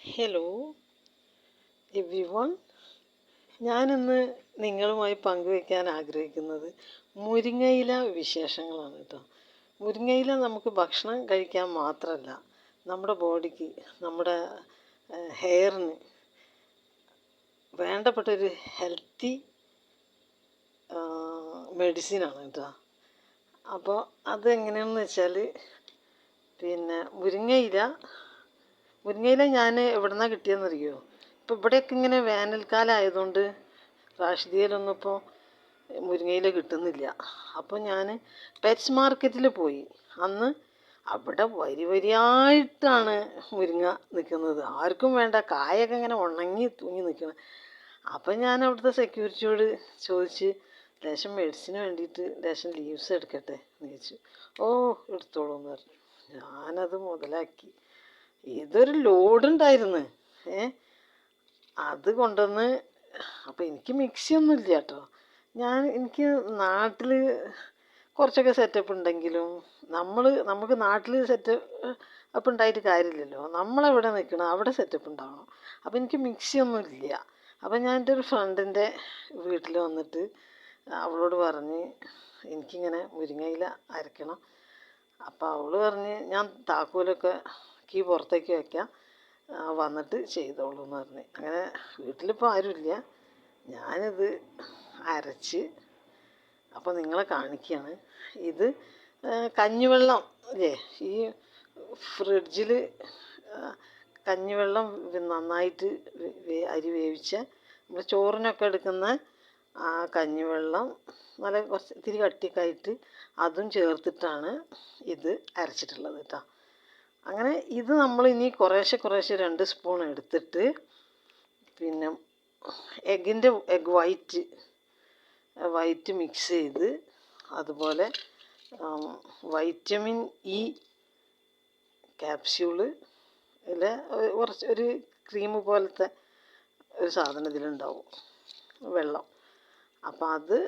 Hello every one ഞാനിന്ന് നിങ്ങളുമായി പങ്കുവയ്ക്കാൻ ആഗ്രഹിക്കുന്നത് മുരിങ്ങയില വിശേഷങ്ങളാണ് കേട്ടോ മുരിങ്ങയില നമുക്ക് ഭക്ഷണം കഴിക്കാൻ മാത്രമല്ല നമ്മുടെ ബോഡിക്ക് നമ്മുടെ ഹെയറിന് വേണ്ടപ്പെട്ട ഒരു ഹെൽത്തി മെഡിസിനാണ് കേട്ടോ അപ്പോൾ അതെങ്ങനെയാണെന്ന് വെച്ചാൽ പിന്നെ മുരിങ്ങയില മുരിങ്ങയില ഞാൻ എവിടെ നിന്നാണ് കിട്ടിയതെന്നറിയോ ഇപ്പോൾ ഇവിടെയൊക്കെ ഇങ്ങനെ വേനൽക്കാലം ആയതുകൊണ്ട് റാഷിദിയയിലൊന്നും ഇപ്പോൾ മുരിങ്ങയില കിട്ടുന്നില്ല. അപ്പോൾ ഞാൻ പെറ്റ്സ് മാർക്കറ്റിൽ പോയി. അന്ന് അവിടെ വരി വരിയായിട്ടാണ് മുരിങ്ങ നിൽക്കുന്നത് ആർക്കും വേണ്ട കായൊക്കെ ഇങ്ങനെ ഉണങ്ങി തൂങ്ങി നിൽക്കണം അപ്പം ഞാൻ അവിടുത്തെ സെക്യൂരിറ്റിയോട് ചോദിച്ച് ലേശം മെഡിസിന് വേണ്ടിയിട്ട് ലേശം ലീവ്സ് എടുക്കട്ടെ? എന്ന് ചോദിച്ചു. ഓ എടുത്തോളൂ എന്ന് പറഞ്ഞു. ഞാനത് മുതലാക്കി. ഇതൊരു ലോഡുണ്ടായിരുന്നു. ഏ? അത് കൊണ്ടുവന്ന് അപ്പം എനിക്ക് മിക്സി ഒന്നും ഇല്ല കേട്ടോ. ഞാൻ എനിക്ക് നാട്ടിൽ കുറച്ചൊക്കെ സെറ്റപ്പ് ഉണ്ടെങ്കിലും നമ്മൾ നമുക്ക് നാട്ടിൽ സെറ്റപ്പ് അപ്പം ഉണ്ടായിട്ട് കാര്യമില്ലല്ലോ. നമ്മളെവിടെ നിൽക്കണം അവിടെ സെറ്റപ്പ് ഉണ്ടാവണം. അപ്പോൾ എനിക്ക് മിക്സി ഒന്നും ഇല്ല അപ്പം ഞാൻ എന്റെ ഒരു ഫ്രണ്ടിന്റെ വീട്ടിൽ വന്നിട്ട് അവളോട് പറഞ്ഞ് എനിക്കിങ്ങനെ മുരിങ്ങയില അരയ്ക്കണം അപ്പോൾ അവൾ പറഞ്ഞ് ഞാൻ താക്കോലൊക്കെ കീ പുറത്തേക്ക് വയ്ക്കാം വന്നിട്ട് ചെയ്തോളൂ എന്ന് പറഞ്ഞ്. അങ്ങനെ വീട്ടിലിപ്പോൾ ആരുമില്ല. ഞാനിത് അരച്ച് അപ്പോൾ നിങ്ങളെ കാണിക്കുകയാണ് ഇത് കഞ്ഞിവെള്ളം അല്ലേ ഈ ഫ്രിഡ്ജിൽ കഞ്ഞിവെള്ളം നന്നായിട്ട് അരി വേവിച്ച നമ്മൾ ചോറിനൊക്കെ എടുക്കുന്ന ആ കഞ്ഞിവെള്ളം നല്ല കുറച്ച് ഇത്തിരി കട്ടിയൊക്കെ ആയിട്ട് അതും ചേർത്തിട്ടാണ് ഇത് അരച്ചിട്ടുള്ളത് കേട്ടോ. അങ്ങനെ ഇത് നമ്മൾ ഇനി കുറേശ്ശെ കുറേശ്ശെ രണ്ട് സ്പൂൺ എടുത്തിട്ട് പിന്നെ എഗ്ഗിന്റെ എഗ് വൈറ്റ് വൈറ്റ് മിക്സ് ചെയ്ത് അതുപോലെ വൈറ്റമിൻ ഇ ക്യാപ്സ്യൂൾ ഇതിൽ കുറച്ച് ഒരു ക്രീം പോലത്തെ ഒരു സാധനം ഇതിലുണ്ടാവും വെള്ളം. അപ്പം അത്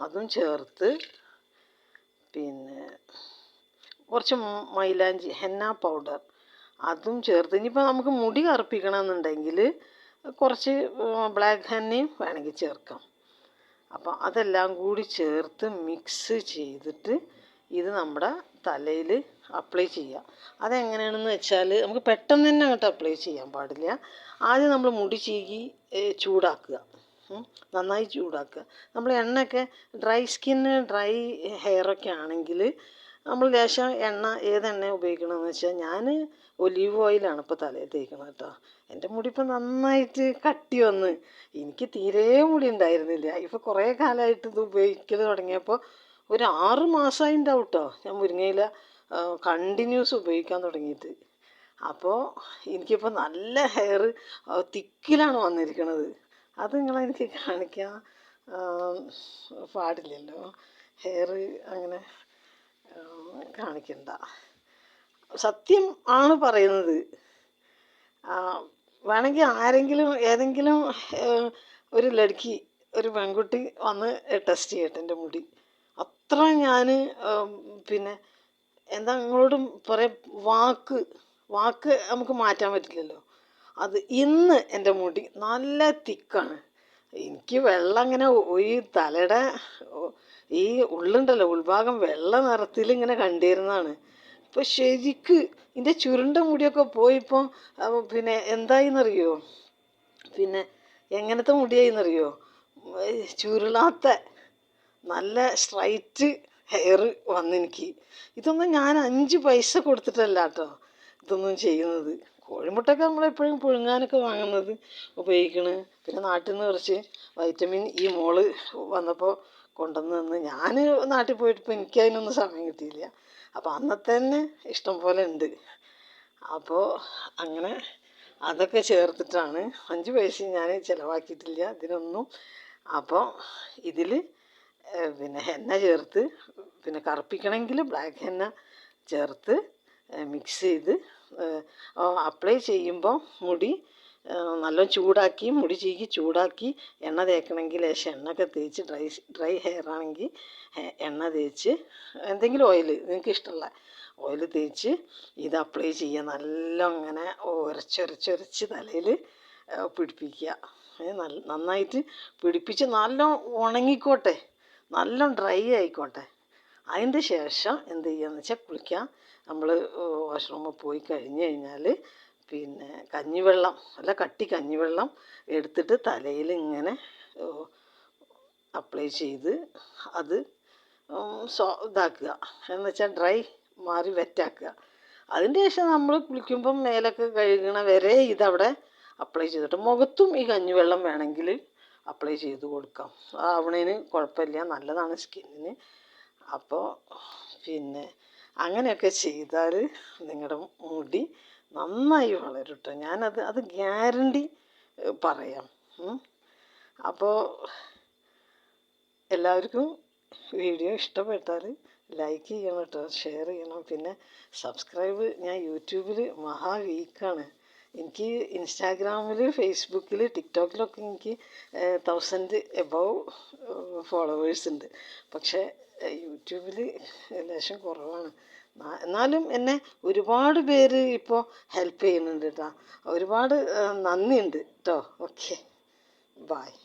അതും ചേർത്ത് പിന്നെ കുറച്ച് മൈലാഞ്ചി ഹെന്ന പൗഡർ. അതും ചേർത്ത് ഇനിയിപ്പോൾ നമുക്ക് മുടി കറുപ്പിക്കണമെന്നുണ്ടെങ്കിൽ കുറച്ച് ബ്ലാക്ക് ഹെന്നയും വേണമെങ്കിൽ ചേർക്കാം. അപ്പോൾ അതെല്ലാം കൂടി ചേർത്ത് മിക്സ് ചെയ്തിട്ട് ഇത് നമ്മുടെ തലയിൽ അപ്ലൈ ചെയ്യുക അതെങ്ങനെയാണെന്ന് വെച്ചാൽ നമുക്ക് പെട്ടെന്ന് തന്നെ അങ്ങോട്ട് അപ്ലൈ ചെയ്യാൻ പാടില്ല. ആദ്യം നമ്മൾ മുടി ചീകി ചൂടാക്കുക. നന്നായി ചൂടാക്കുക. നമ്മൾ എണ്ണയൊക്കെ ഡ്രൈ സ്കിന്ന് ഡ്രൈ ഹെയറൊക്കെ ആണെങ്കിൽ നമ്മൾ ലേശം എണ്ണ ഏതെണ്ണ ഉപയോഗിക്കണമെന്ന് വെച്ചാൽ ഞാൻ ഒലീവ് ഓയിലാണ് ഇപ്പോൾ തലയിൽ തേക്കുന്നത് കേട്ടോ. എന്റെ മുടി ഇപ്പോൾ നന്നായിട്ട് കട്ടി വന്ന്. എനിക്ക് തീരെ മുടി ഉണ്ടായിരുന്നില്ല. ഇപ്പോൾ കുറേ കാലമായിട്ട് ഇത് ഉപയോഗിക്കൽ തുടങ്ങിയപ്പോൾ ഒരു ആറ് മാസമായി ഉണ്ടാവും കേട്ടോ. ഞാൻ മുരിങ്ങയില കണ്ടിന്യൂസ് ഉപയോഗിക്കാൻ തുടങ്ങിയിട്ട്. അപ്പോൾ എനിക്കിപ്പോൾ നല്ല ഹെയർ തിക്കിലാണ് വന്നിരിക്കുന്നത് അത് നിങ്ങളെനിക്ക് കാണിക്കാൻ പാടില്ലല്ലോ. ഹെയർ അങ്ങനെ കാണിക്കണ്ട. സത്യം ആണ് പറയുന്നത്. വേണമെങ്കിൽ ആരെങ്കിലും ഏതെങ്കിലും ഒരു ലടുക്കി ഒരു പെൺകുട്ടി വന്ന് ടെസ്റ്റ് ചെയ്യട്ടെ എന്റെ മുടി. അത്ര ഞാൻ പിന്നെ എന്താ നിങ്ങളോടും പറയാം വാക്ക് വാക്ക് നമുക്ക് മാറ്റാൻ പറ്റില്ലല്ലോ. അത് ഇന്ന് എന്റെ മുടി നല്ല തിക്കാണ്. എനിക്ക് വെള്ളം അങ്ങനെ ഒരു തലയുടെ ഈ ഉള്ളുണ്ടല്ലോ ഉൾഭാഗം വെള്ള നിറത്തിൽ ഇങ്ങനെ കണ്ടിരുന്നതാണ്. ഇപ്പോൾ ശരിക്ക് ഇതിന്റെ ചുരുണ്ട മുടിയൊക്കെ പോയിപ്പോൾ പിന്നെ എന്തായിന്നറിയോ? പിന്നെ എങ്ങനത്തെ മുടിയായിന്നറിയോ? ചുരുളാത്ത നല്ല സ്ട്രൈറ്റ് ഹെയർ വന്നെനിക്ക്. ഇതൊന്നും ഞാൻ അഞ്ച് പൈസ കൊടുത്തിട്ടല്ല കേട്ടോ ഇതൊന്നും ചെയ്യുന്നത്. കോഴിമുട്ടൊക്കെ നമ്മളെപ്പോഴും പുഴുങ്ങാനൊക്കെ വാങ്ങുന്നത് ഉപയോഗിക്കണ്. പിന്നെ നാട്ടിൽ നിന്ന് കുറച്ച് വൈറ്റമിൻ ഈ മോൾ വന്നപ്പോൾ കൊണ്ടുവന്ന് തന്ന് ഞാൻ നാട്ടിൽ പോയിട്ടിപ്പോൾ എനിക്ക് അതിനൊന്നും സമയം കിട്ടിയില്ല. അപ്പോൾ അന്നത്തെ തന്നെ ഇഷ്ടം പോലെ ഉണ്ട്. അപ്പോൾ അങ്ങനെ അതൊക്കെ ചേർത്തിട്ടാണ് അഞ്ച് പൈസ ഞാൻ ചിലവാക്കിയിട്ടില്ല ഇതിനൊന്നും. അപ്പോൾ ഇതിൽ പിന്നെ എണ്ണ ചേർത്ത് പിന്നെ കറുപ്പിക്കണമെങ്കിൽ ബ്ലാക്ക് എണ്ണ ചേർത്ത് മിക്സ് ചെയ്ത് അപ്ലൈ ചെയ്യുമ്പോൾ മുടി നല്ല ചൂടാക്കി മുടി ചീകി ചൂടാക്കി എണ്ണ തേക്കണമെങ്കിൽ ലേശം എണ്ണയൊക്കെ തേച്ച് ഡ്രൈ ഡ്രൈ ഹെയർ ആണെങ്കിൽ എണ്ണ തേച്ച് എന്തെങ്കിലും ഓയിൽ നിങ്ങൾക്ക് ഇഷ്ടമുള്ള ഓയിൽ തേച്ച് ഇത് അപ്ലൈ ചെയ്യുക. നല്ല അങ്ങനെ ഉരച്ചൊരച്ചൊരച്ച് തലയിൽ പിടിപ്പിക്കുക. നന്നായിട്ട് പിടിപ്പിച്ച് നല്ല ഉണങ്ങിക്കോട്ടെ. നല്ല ഡ്രൈ ആയിക്കോട്ടെ. അതിന്റെ ശേഷം എന്ത് ചെയ്യാന്ന് വെച്ചാൽ കുളിക്കുക. നമ്മൾ വാഷ്റൂമിൽ പോയി കഴിഞ്ഞ് കഴിഞ്ഞാൽ പിന്നെ കഞ്ഞിവെള്ളം നല്ല കട്ടി കഞ്ഞിവെള്ളം എടുത്തിട്ട് തലയിൽ ഇങ്ങനെ അപ്ലൈ ചെയ്ത് അത് സോ ഇതാക്കുക. എന്ന് വെച്ചാൽ ഡ്രൈ മാറി വെറ്റാക്കുക. അതിന്റെ ശേഷം നമ്മൾ കുളിക്കുമ്പം മേലൊക്കെ കഴുകണ വരെ ഇതവിടെ അപ്ലൈ ചെയ്തിട്ട് മുഖത്തും ഈ കഞ്ഞിവെള്ളം വേണമെങ്കിൽ അപ്ലൈ ചെയ്ത് കൊടുക്കാം. ആവണേന് കുഴപ്പമില്ല. നല്ലതാണ് സ്കിന്നിന്. അപ്പോൾ പിന്നെ അങ്ങനെയൊക്കെ ചെയ്താൽ നിങ്ങളുടെ മുടി നന്നായി വളരും കേട്ടോ ഞാനത് അത് ഗ്യാരണ്ടി പറയാം. അപ്പോൾ എല്ലാവർക്കും വീഡിയോ ഇഷ്ടപ്പെട്ടാൽ ലൈക്ക് ചെയ്യണം കേട്ടോ ഷെയർ ചെയ്യണം. പിന്നെ സബ്സ്ക്രൈബ് ഞാൻ യൂട്യൂബിൽ മഹാ വീക്കാണ്. എനിക്ക് ഇൻസ്റ്റാഗ്രാമിൽ ഫേസ്ബുക്കിൽ ടിക്ടോക്കിലൊക്കെ എനിക്ക് തൗസൻഡ് എബവ് ഫോളോവേഴ്സ് ഉണ്ട്. പക്ഷേ യൂട്യൂബിൽ ലേശം കുറവാണ്. എന്നാലും എന്നെ ഒരുപാട് പേര് ഇപ്പോൾ ഹെൽപ്പ് ചെയ്യുന്നുണ്ട് കേട്ടോ ഒരുപാട് നന്ദിയുണ്ട് കേട്ടോ ഓക്കെ. ബായ്